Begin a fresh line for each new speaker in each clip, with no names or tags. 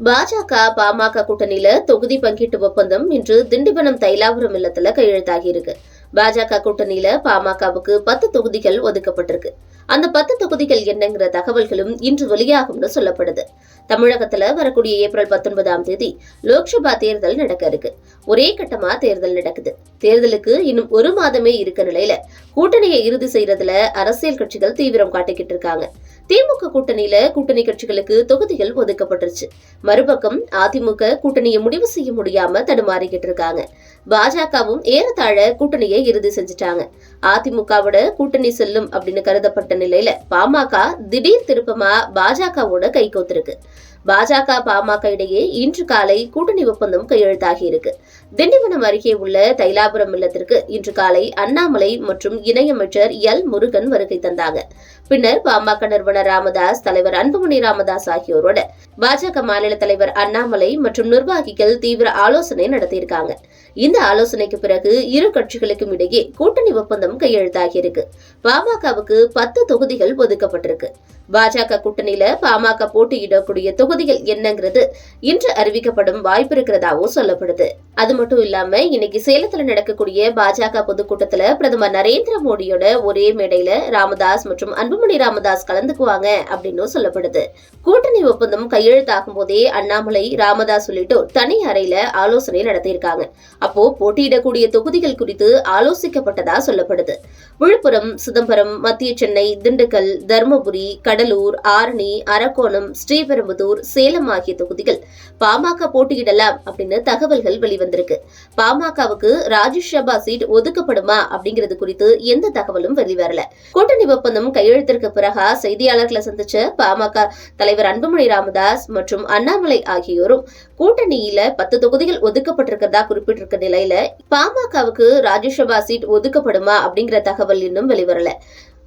பாஜக பாமக கூட்டணியில தொகுதி பங்கீட்டு ஒப்பந்தம் இன்று திண்டிவனம் தைலாபுரம் இல்லத்துல கையெழுத்தாகி இருக்கு. பாஜக கூட்டணியில பாமகவுக்கு பத்து தொகுதிகள் ஒதுக்கப்பட்டிருக்கு. அந்த பத்து தொகுதிகள் என்னங்கிற தகவல்களும் இன்று வெளியாகும்னு சொல்லப்படுது. தமிழகத்துல வரக்கூடிய ஏப்ரல் பத்தொன்பதாம் தேதி லோக்சபா தேர்தல் நடக்க இருக்கு. ஒரே கட்டமா தேர்தல் நடக்குது. தேர்தலுக்கு இன்னும் ஒரு மாதமே இருக்க நிலையில கூட்டணியை இறுதி செய்யறதுல அரசியல் கட்சிகள் தீவிரம் காட்டிக்கிட்டு இருக்காங்க. திமுக கூட்டணியில கூட்டணி கட்சிகளுக்கு தொகுதிகள் ஒதுக்கப்பட்டுருச்சு. மறுபக்கம் அதிமுக கூட்டணியை முடிவு செய்ய முடியாம தடுமாறிக்கிட்டு இருக்காங்க. பாஜகவும் ஏறத்தாழ கூட்டணியை இறுதி செஞ்சுட்டாங்க. அதிமுகவோட கூட்டணி செல்லும் அப்படின்னு கருதப்பட்ட நிலையில பாமக திடீர் திருப்பமா பாஜகவோட கை கோத்திருக்கு. பாஜக பாமக இடையே இன்று காலை கூட்டணி ஒப்பந்தம் கையெழுத்தாகி இருக்கு திண்டிவனம் அருகே உள்ள தைலாபுரம் இல்லத்திற்கு இன்று காலை அண்ணாமலை மற்றும் இணையமைச்சர் எல் முருகன் வருகை தந்தாங்க. பின்னர் பாமக நிறுவனர் ராமதாஸ் தலைவர் அன்புமணி ராமதாஸ் ஆகியோரோட பாஜக மாநில தலைவர் அண்ணாமலை மற்றும் நிர்வாகிகள் தீவிர ஆலோசனை நடத்தியிருக்காங்க. இந்த ஆலோசனைக்கு பிறகு இரு கட்சிகளுக்கும் இடையே கூட்டணி ஒப்பந்தம் கையெழுத்தாகியிருக்கு. பாமகவுக்கு பத்து தொகுதிகள் ஒதுக்கப்பட்டிருக்கு. பாஜக கூட்டணியில பாமக போட்டியிடக்கூடிய தொகுதிகள் என்னங்கிறது இன்று அறிவிக்கப்படும் வாய்ப்பு இருக்கிறதாவும் சொல்லப்படுது. அது மட்டும் இல்லாம இன்னைக்கு சேலத்துல நடக்கக்கூடிய பாஜக பொதுக்கூட்டத்துல பிரதமர் நரேந்திர மோடியோட ஒரே மேடையில ராமதாஸ் மற்றும் அன்புமணி ராமதாஸ் கலந்துக்குவாங்க அப்படின்னு சொல்லப்படுது. கூட்டணி ஒப்பந்தம் கையெழுத்தாகும் போதே அண்ணாமலை ராமதாஸ் உள்ளிட்டோர் தனி அறையில ஆலோசனை நடத்தியிருக்காங்க. அப்போ போட்டியிடக்கூடிய தொகுதிகள் குறித்து ஆலோசிக்கப்பட்டதா சொல்லப்படுது. விழுப்புரம் சிதம்பரம் மத்திய சென்னை திண்டுக்கல் தருமபுரி கடலூர் ஆரணி அரக்கோணம் ஸ்ரீபெரும்புதூர் சேலம் ஆகிய தொகுதிகள் பாமக போட்டியிடலாம் அப்படின்னு தகவல்கள் வெளிவந்திருக்கு. பாமகவுக்கு ராஜ்யசபா சீட் ஒதுக்கப்படுமா அப்படிங்கிறது குறித்து எந்த தகவலும் வெளிவரல கூட்டணி ஒப்பந்தம் கையெழுத்திற்கு பிறகா செய்தியாளர்களை சந்திச்ச பாமக தலைவர் அன்புமணி ராமதாஸ் மற்றும் அண்ணாமலை ஆகியோரும் கூட்டணியில பத்து தொகுதிகள் ஒதுக்கப்பட்டிருக்கிறதா குறிப்பிட்டிருக்க நிலையில பாமகவுக்கு ராஜ்யசபா சீட் ஒதுக்கப்படுமா அப்படிங்கிற தகவல் இன்னும் வெளிவரல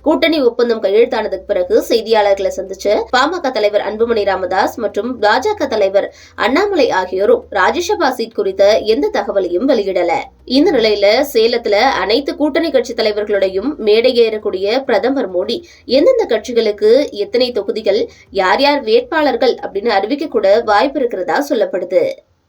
கூட்டணி ஒப்பந்தம் கையெழுத்தானதுக்கு பிறகு செய்தியாளர்களை சந்திச்ச பாமக தலைவர் அன்புமணி ராமதாஸ் மற்றும் பாஜக தலைவர் அண்ணாமலை ஆகியோரும் ராஜ்யசபா சீட் குறித்த எந்த தகவலையும் வெளியிடல. இந்த நிலையில சேலத்துல அனைத்து கூட்டணி கட்சி தலைவர்களுடையும் மேடையேறக்கூடிய பிரதமர் மோடி எந்தெந்த கட்சிகளுக்கு எத்தனை தொகுதிகள் யார் யார் வேட்பாளர்கள் அப்படின்னு அறிவிக்க கூட வாய்ப்பு இருக்கிறதா சொல்லப்படுது.